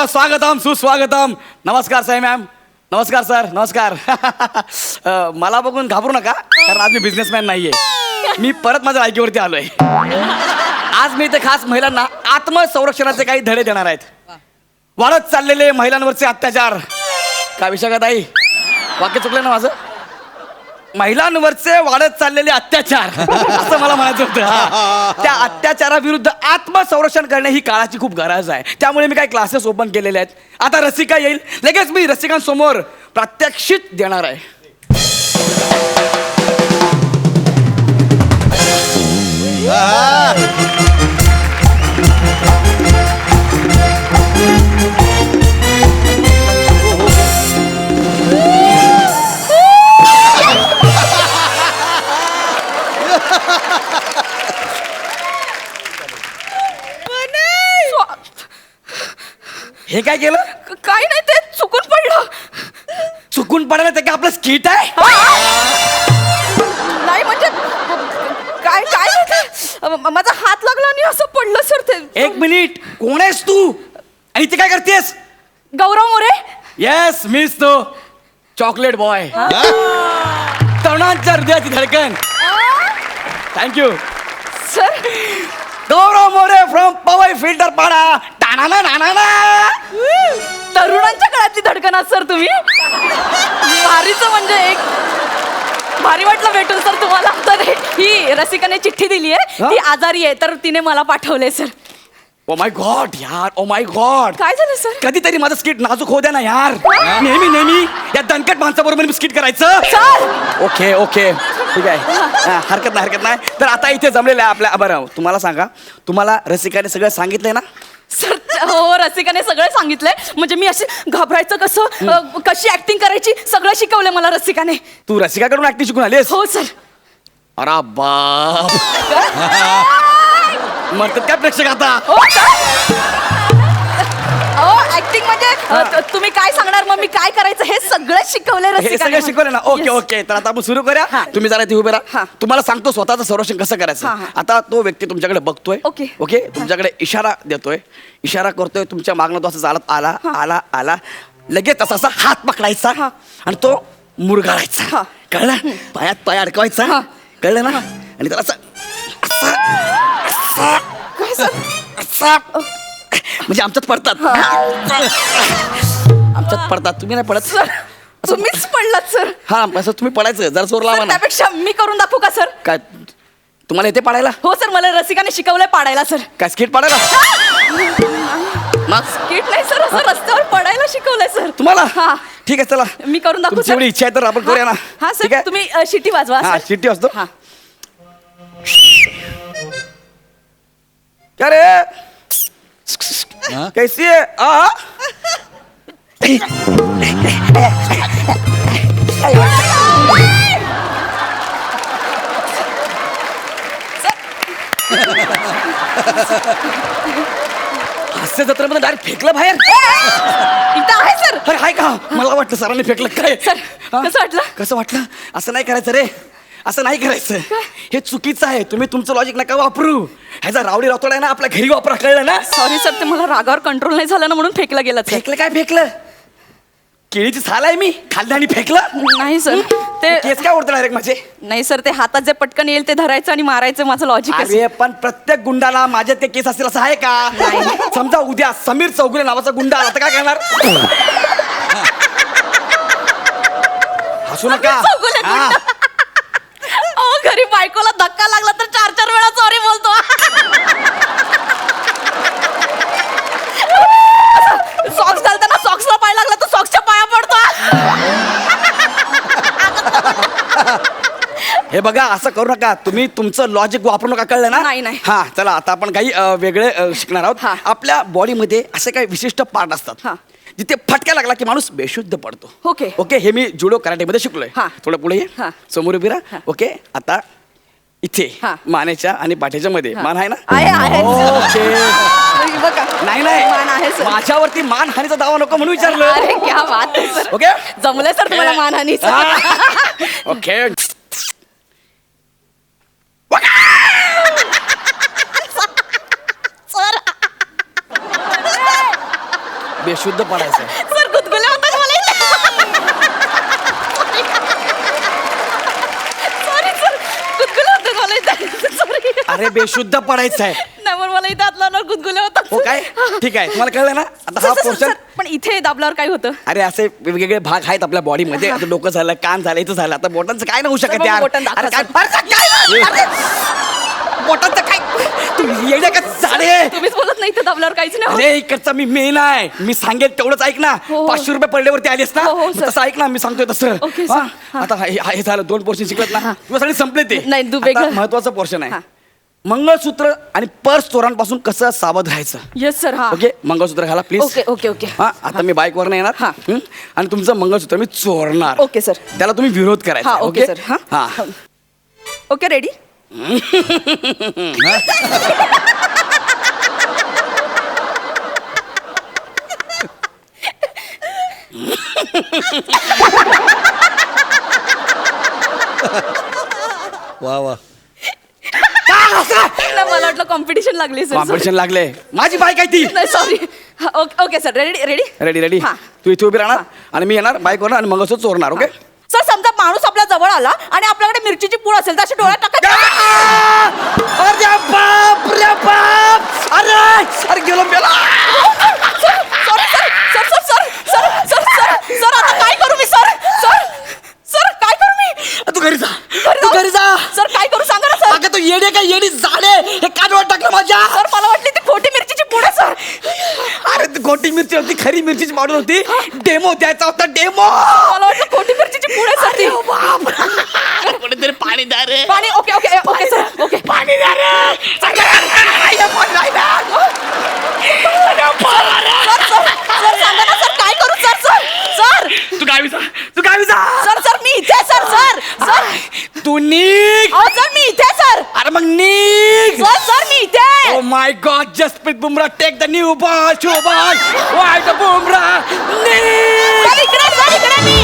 तुम्हाला स्वागतम सुस्वागतम. नमस्कार साई मॅम. नमस्कार सर नमस्कार. अ, मला बघून घाबरू नका कारण आज मी बिझनेसमॅन नाहीये. मी परत माझ्या लायकीवरती आलोय. आज मी इथे खास महिलांना आत्मसंरक्षणाचे काही धडे देणार आहेत. वाढत चाललेले महिलांवरचे अत्याचार. काय विषय का ताई वाक्य चुकलं ना माझं? महिलांवरचे वाढत चाललेले अत्याचार. असं मला म्हणायचं होतं. हा. त्या अत्याचाराविरुद्ध आत्मसंरक्षण करणे ही काळाची खूप गरज आहे. त्यामुळे मी काही क्लासेस ओपन केलेले आहेत. आता रसिका येईल. लगेच मी रसिकांसमोर प्रात्यक्षित देणार आहे. काय केलं? काय नाही ते चुकून पडलं. चुकून पडायला ते काय आपलं स्किट आहे? नाही म्हणजे काय काय नाही ते. म- माझा हात लागला आणि असं पडलं सर ते. एक मिनिट. कोण आहेस तू? आणि ते काय करतेस? गौरव मोरे. येस मीच तो. चॉकलेट बॉय तरुणांच्या हृदयाची धडकन. Thank you sir. Gaurav More from Powai filter Pada. टाणा नाना तरुणांच्या काळातली धडकन आहात सर तुम्ही? भारीच म्हणजे एक भारी वाटलं भेटून सर तुम्हाला. तर ही रसिकाने चिठ्ठी दिली आहे हा? ती आजारी आहे तर तिने मला पाठवले सर. ओ माय गॉड यार. ओ माय गॉड काय झालं सर? कधीतरी माझं स्किट नाजूक होऊ द्या ना यार. नेहमी नेहमी या दणकट माणसाबरोबर मी स्किट करायचं. सर! ओके ओके ठीक आहे. हा, हरकत नाही हरकत नाही. तर आता इथे जमलेलं आहे आपल्या बरं तुम्हाला सांगा. तुम्हाला रसिकाने सगळं सांगितलंय ना? हो रसिकाने सगळं सांगितलंय. म्हणजे मी अशी घाबरायचं कसं? अ, कशी ऍक्टिंग करायची? सगळं शिकवलंय मला रसिकाने. तू रसिकाकडून ऍक्टिंग शिकून आलीस हो सर. अरे बाप. म्हणतात काय प्रेक्षक आता? हो ऍक्टिंग म्हणजे अ, त- तुम्ही काय सांगणार? मग मी काय करायचं? हे सगळं शिकवलंय हे रसिकाने सगळं शिकवलं ना. Okay Yes. ओके. तर आता आपण सुरू करूया. हा. तुम्ही जरा इथे उभे राहा. हा. तुम्हाला सांगतो स्वतःचं संरक्षण कसं करायचं. हा. आता तो व्यक्ती तुमच्याकडे बघतोय. ओके. ओके? तुमच्याकडे इशारा देतोय. इशारा करतोय. तुमच्या मागणं तो असं चालत आला आला आला. लगेच असा असा हात पकडायचा हा. आणि तो मुरगाळायचा हा. कळलं? पायात पाय अडकवायचा. हा. कळलं ना? आणि त्याला असं असं असं? काय सर असा म्हणजे आमच्यात पडतात. आमच्यात पडतात. तुम्ही नाही पडत? सर तुम्हीच पडलात सर. हा असं तुम्ही पडायचं. जरा जोर लावा ना. त्यापेक्षा मी करून दाखवू का सर? काय? तुम्हाला येते पाडायला? हो सर मला रसिकाने शिकवलंय पाडायला सर. काय स्किट पाडायला? मग? किट नाही सर असं रस्त्यावर पडायला शिकवलंय सर. तुम्हाला? हा. ठीक आहे चला. मी करून दाखवू तुमची सर. एवढी इच्छा आहे तर आपण करूया ना. हा ठीक सर आहे? तुम्ही अ, शिटी वाजवा हा सर. शिट्टी असतो हा. क्या रे? कैसी है? आ हास्य जत्रेमध्ये डायरेक्ट फेकलं बाहेर. इथं आहे सर. अरे हाय का? मला वाटलं सरांनी फेकलं. काय? सर, हा? कसं वाटलं? कसं वाटलं? असं नाही करायचं रे. असं नाही करायचं. हे चुकीचं आहे. तुम्ही तुमचं लॉजिक नका वापरू. ह्याचा रावडी रातोड आहे ना आपल्या घरी वापरा कळलं ना? सॉरी सर ते मला रागावर कंट्रोल नाही झालं ना म्हणून फेकलं गेलं सर फेकलं काय फेकलं? केळीची साल आहे मी खाल्लं आणि फेकलं? नाही सर ते केस काय ओढतं डायरेक्ट माझे? नाही सर ते हातात जे पटकन येईल ते धरायचं आणि मारायचं माझं लॉजिक अरे पण प्रत्येक गुंडाला माझे ते केस असतील असं आहे का? समजा उद्या समीर चौगुले नावाचा गुंडा आला तर काय करणार? हसू नका. चौगुले हा. अहो घरी बायकोला धक्का लागला तर चार हे बघा असं करू नका. तुम्ही तुमचं लॉजिक वापरू नका कळलं ना? नाही, नाही. हा चला आता आपण काही अ, वेगळे अ, शिकणार आहोत. हा. आपल्या बॉडीमध्ये असे काही विशिष्ट पार्ट असतात हा. जिथे फटका लागला की माणूस बेशुद्ध पडतो. ओके. ओके हे मी जुडो कराटेमध्ये शिकलोय. हा. थोडं पुढे ये. हा. समोर उभी राहा. ओके आता इथे हा. मानेच्या आणि पाठीच्या मध्ये. मान आहे ना? आहे आहे. ओके. बघा. नाही मान आहे नाही सर. माझ्यावरती मानहानीचा दावा नको म्हणून विचारलं. अरे क्या बात आहे सर. ओके? जमलं सर तुम्हाला मानहानी हा. ओके. सर बेशुद्ध पडायचं. सर गुदगुले होतात मला सॉरी सर गुदगुले होतात मला सॉरी अरे बेशुद्ध पडायचं आहे. नाही मला इथे हातला गुदगुले होतात हो काय? ठीक आहे. तुम्हाला कळलं ना? आता हा सर, सर, पोर्शन सर, पण इथे दाबल्यावर काय होतं? अरे असे वेगवेगळे भाग आहेत आपल्या बॉडीमध्ये आता डोकं झालं कान झालं इथं झालं. आता बोटांचं काय नाही होऊ शकत यार. अरे काय काय? अरे, बोटांचं येण्या का झाडे तुम्हीच बोलत नाही इथे दाबल्यावर काहीच नाही होत. अरे इकडचा मी मेन आहे. मी सांगेल तेवढंच ऐक ना. हो, हो. पाचशे रुपये पडल्यावरती आलीस ना? हो, हो, मग. तसं ऐक ना मी सांगतोय तसं. हा? हा. आता हे हे झालं दोन पोर्शन शिकवत ना. किंवा सगळे संपले ते. नाही, दु- आता वेगळं. महत्वाचं पोर्शन हा. आहे मंगळसूत्र आणि पर्स चोरांपासून कसं सावध राहायचं? येस सर हा. ओके? मंगळसूत्र घाला प्लीज ओके ओके ओके. हा आता मी बाईक वर येणार. हा. हं? आणि तुमचं मंगळसूत्र मी चोरणार. ओके सर त्याला तुम्ही विरोध करायचा हा ओके सर हा. हा. ओके रेडी वा वा. मला वाटलं कॉम्पिटिशन लागली सर कॉम्पिटिशन लागले. माझी बाईक आहे ती? Sorry okay okay sir ready ready ready ready हा. तू इथे उभी राहणार आणि मी येणार बाईक वर आणि मंगळसूत्र चोरणार ओके माणूस आपल्या जवळ आला आणि आपल्याकडे मिरचीची पूड असेल तर अशी डोळ्यात टाकायची. अरे बाप रे बाप! अरे अरे गेलो मेला खोटी मिरची होती खरी मिरचीची पावडर होती. डेमो द्यायचा होता डेमो मला वाटलं खोटी मिरचीची सर ती कोणीतरी पाणी द्या रे. पाणी okay okay okay sir okay. पाणी द्या रे. Jasprit Bumrah take the new ball शोबॉल वाईट बुमरा नी इकडे इकडे मी